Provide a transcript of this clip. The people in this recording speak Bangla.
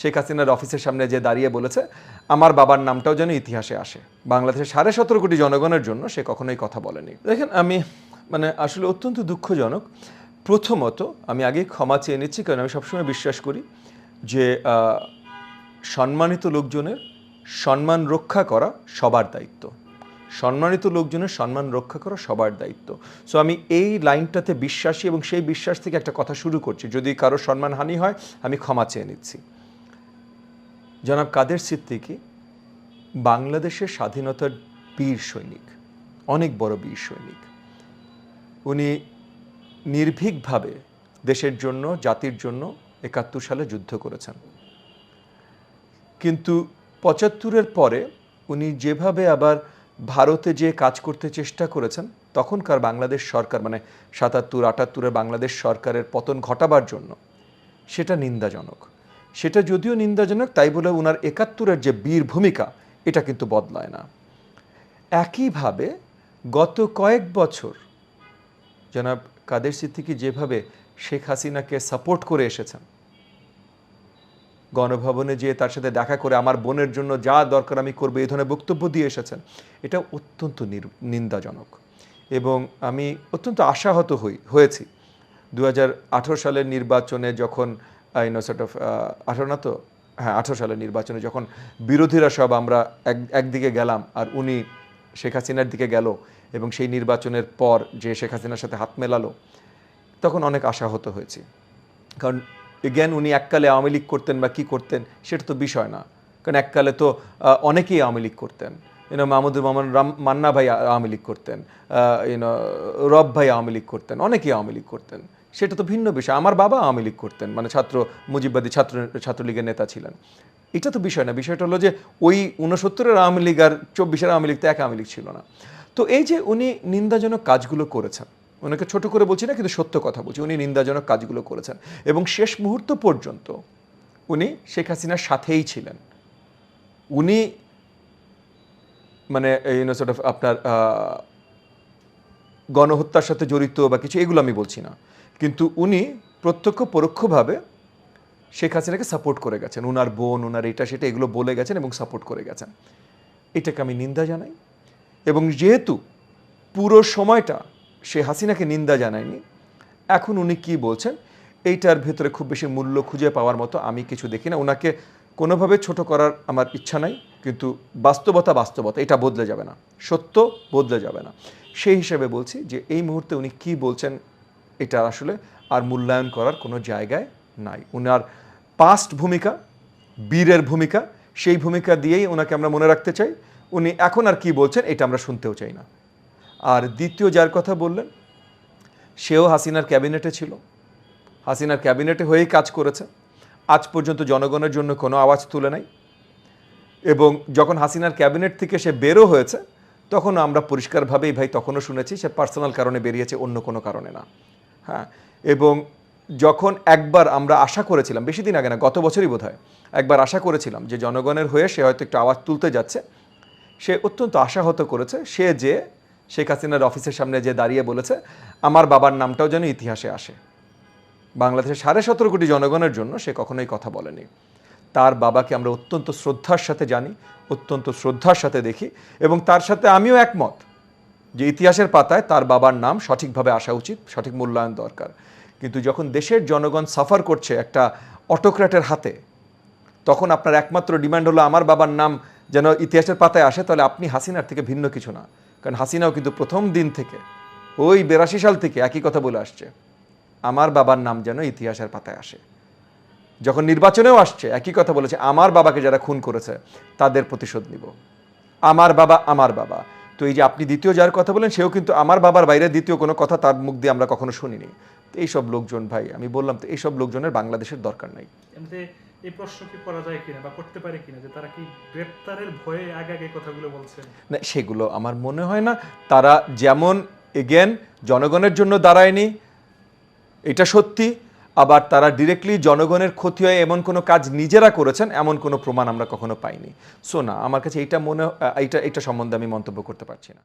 শেখ হাসিনার অফিসের সামনে যে দাঁড়িয়ে বলেছে, আমার বাবার নামটাও যেন ইতিহাসে আসে। বাংলাদেশের সাড়ে সতেরো কোটি জনগণের জন্য সে কখনোই কথা বলেনি। দেখেন, আমি মানে আসলে অত্যন্ত দুঃখজনক। প্রথমত, আমি আগে ক্ষমা চেয়ে নিচ্ছি, কারণ আমি সবসময় বিশ্বাস করি যে সম্মানিত লোকজনের সম্মান রক্ষা করা সবার দায়িত্ব। সম্মানিত লোকজনের সম্মান রক্ষা করা সবার দায়িত্ব। সো আমি এই লাইনটাতে বিশ্বাসী এবং সেই বিশ্বাস থেকে একটা কথা শুরু করছি। যদি কারও সম্মানহানি হয়, আমি ক্ষমা চেয়ে নিচ্ছি। জনাব কাদের সিদ্দিকি বাংলাদেশের স্বাধীনতার বীর সৈনিক, অনেক বড় বীর সৈনিক। উনি নির্ভীকভাবে দেশের জন্য, জাতির জন্য একাত্তর সালে যুদ্ধ করেছেন। কিন্তু পঁচাত্তরের পরে উনি যেভাবে আবার ভারতে যে কাজ করতে চেষ্টা করেছেন, তখনকার বাংলাদেশ সরকার মানে সাতাত্তর আটাত্তরের বাংলাদেশ সরকারের পতন ঘটাবার জন্য, সেটা নিন্দাজনক। সেটা যদিও নিন্দাজনক, তাই বলে ওনার একাত্তরের যে বীর ভূমিকা, এটা কিন্তু বদলায় না। একইভাবে গত কয়েক বছর জনাব কাদের সিদ্দিকী যেভাবে শেখ হাসিনাকে সাপোর্ট করে এসেছেন, গণভবনে যেয়ে তার সাথে দেখা করে আমার বোনের জন্য যা দরকার আমি করব, এই ধরনের বক্তব্য দিয়ে এসেছেন, এটা অত্যন্ত নিন্দাজনক। এবং আমি অত্যন্ত আশাহত হই, হয়েছি। দু হাজার আঠেরো সালের নির্বাচনে যখন ইউনো সর্ট অফ আঠারো না তো? হ্যাঁ আঠারো সালের নির্বাচনে যখন বিরোধীরা সব আমরা এক, একদিকে গেলাম আর উনি শেখ হাসিনার দিকে গেল এবং সেই নির্বাচনের পর যে শেখ হাসিনার সাথে হাত মেলালো, তখন অনেক আশাহত হয়েছি। কারণ এগেন উনি এককালে আওয়ামী লীগ করতেন বা কী করতেন, সেটা তো বিষয় না। কারণ এককালে তো অনেকেই আওয়ামী লীগ করতেন। ইউনো মাহমুদুর রহমান, রাম, মান্না ভাই আওয়ামী লীগ করতেন। ইউনো রব ভাই আওয়ামী লীগ করতেন, অনেকেই আওয়ামী লীগ করতেন। সেটা তো ভিন্ন বিষয়। আমার বাবা আওয়ামী লীগ করতেন মানে ছাত্র, মুজিববাদী ছাত্র, ছাত্রলীগের নেতা ছিলেন। এটা তো বিষয় না, বিষয়টা হলো যে ওই উনসত্তরের আওয়ামী লীগ আর চব্বিশের আওয়ামী লীগ তো এক আওয়ামী লীগ ছিল না। তো এই যে উনি নিন্দাজনক কাজগুলো করেছেন, ওনাকে ছোট করে বলছি না, কিন্তু সত্য কথা বলছি, উনি নিন্দাজনক কাজগুলো করেছেন এবং শেষ মুহূর্ত পর্যন্ত উনি শেখ হাসিনার সাথেই ছিলেন। উনি মানে ইউনো অফ আপনার গণহত্যার সাথে জড়িত বা কিছু, এগুলো আমি বলছি না। কিন্তু উনি প্রত্যক্ষ পরোক্ষভাবে শেখ হাসিনাকে সাপোর্ট করে গেছেন। উনার বোন ওনার এটা, সেটা, এগুলো বলে গেছেন এবং সাপোর্ট করে গেছেন। এটাকে আমি নিন্দা জানাই এবং যেহেতু পুরো সময়টা সে হাসিনাকে নিন্দা জানায়নি, এখন উনি কি বলছেন, এইটার ভেতরে খুব বেশি মূল্য খুঁজে পাওয়ার মতো আমি কিছু দেখি না। ওনাকে কোনোভাবে ছোট করার আমার ইচ্ছা নাই, কিন্তু বাস্তবতা বাস্তবতা, এটা বদলে যাবে না। সত্য বদলে যাবে না। সেই হিসেবে বলছি যে এই মুহূর্তে উনি কি বলছেন এটা আসলে আর মূল্যায়ন করার কোনো জায়গায় নাই। উনার পাস্ট ভূমিকা, বীরের ভূমিকা, সেই ভূমিকা দিয়েই ওনাকে আমরা মনে রাখতে চাই। উনি এখন আর কি বলছেন এটা আমরা শুনতেও চাই না। আর দ্বিতীয় যার কথা বললেন, সেও হাসিনার ক্যাবিনেটে ছিল। হাসিনার ক্যাবিনেটে হয়েই কাজ করেছে। আজ পর্যন্ত জনগণের জন্য কোনো আওয়াজ তুলে নাই। এবং যখন হাসিনার ক্যাবিনেট থেকে সে বেরো হয়েছে তখন আমরা পরিষ্কারভাবেই ভাই তখনও শুনেছি, সে পার্সোনাল কারণে বেরিয়েছে, অন্য কোনো কারণে না। হ্যাঁ এবং যখন একবার আমরা আশা করেছিলাম, বেশি দিন আগে না, গত বছরই বোধ একবার আশা করেছিলাম যে জনগণের হয়ে সে হয়তো একটু আওয়াজ তুলতে যাচ্ছে, সে অত্যন্ত আশাহত করেছে, সে যে শেখ হাসিনার অফিসের সামনে যে দাঁড়িয়ে বলেছে, আমার বাবার নামটাও যেন ইতিহাসে আসে। বাংলাদেশের সাড়ে সতেরো কোটি জনগণের জন্য সে কখনোই কথা বলেনি। তার বাবাকে আমরা অত্যন্ত শ্রদ্ধার সাথে জানি, অত্যন্ত শ্রদ্ধার সাথে দেখি, এবং তার সাথে আমিও একমত যে ইতিহাসের পাতায় তার বাবার নাম সঠিকভাবে আসা উচিত, সঠিক মূল্যায়ন দরকার। কিন্তু যখন দেশের জনগণ সাফার করছে একটা অটোক্র্যাটের হাতে, তখন আপনার একমাত্র ডিমান্ড হলো আমার বাবার নাম যেন ইতিহাসের পাতায় আসে, তাহলে আপনি হাসিনার থেকে ভিন্ন কিছু না। কারণ হাসিনাও কিন্তু প্রথম দিন থেকে, ওই বেরাশি সাল থেকে একই কথা বলে আসছে, আমার বাবার নাম যেন ইতিহাসের পাতায় আসে। যখন নির্বাচনেও আসছে, একই কথা বলেছে, আমার বাবাকে যারা খুন করেছে, তাদের প্রতিশোধ নিব। আমার বাবা আমার বাবা। তো এই যে আপনি দ্বিতীয় যার কথা বলেন সেও কিন্তু আমার বাবার বাইরে দ্বিতীয় কোনো কথা তার মুখ দিয়ে আমরা কখনো শুনিনি। তো এইসব লোকজন ভাই আমি বললাম তো এইসব লোকজনের বাংলাদেশের দরকার নাই। এই প্রশ্ন কি করা যায় কিনা বা করতে পারে কিনা? যে তারা কি গ্রেপ্তারের ভয়ে আগে আগে কথাগুলো বলছেন না সেগুলো আমার মনে হয় না। তারা যেমন এগেন জনগণের জন্য দাঁড়ায়নি এটা সত্যি। আবার তারা ডিরেক্টলি জনগণের ক্ষতি হয় এমন কোনো কাজ নিজেরা করেছেন, এমন কোনো প্রমাণ আমরা কখনো পাইনি। সো না, আমার কাছে এইটা মনে, এইটা এটা সম্বন্ধে আমি মন্তব্য করতে পারছি না।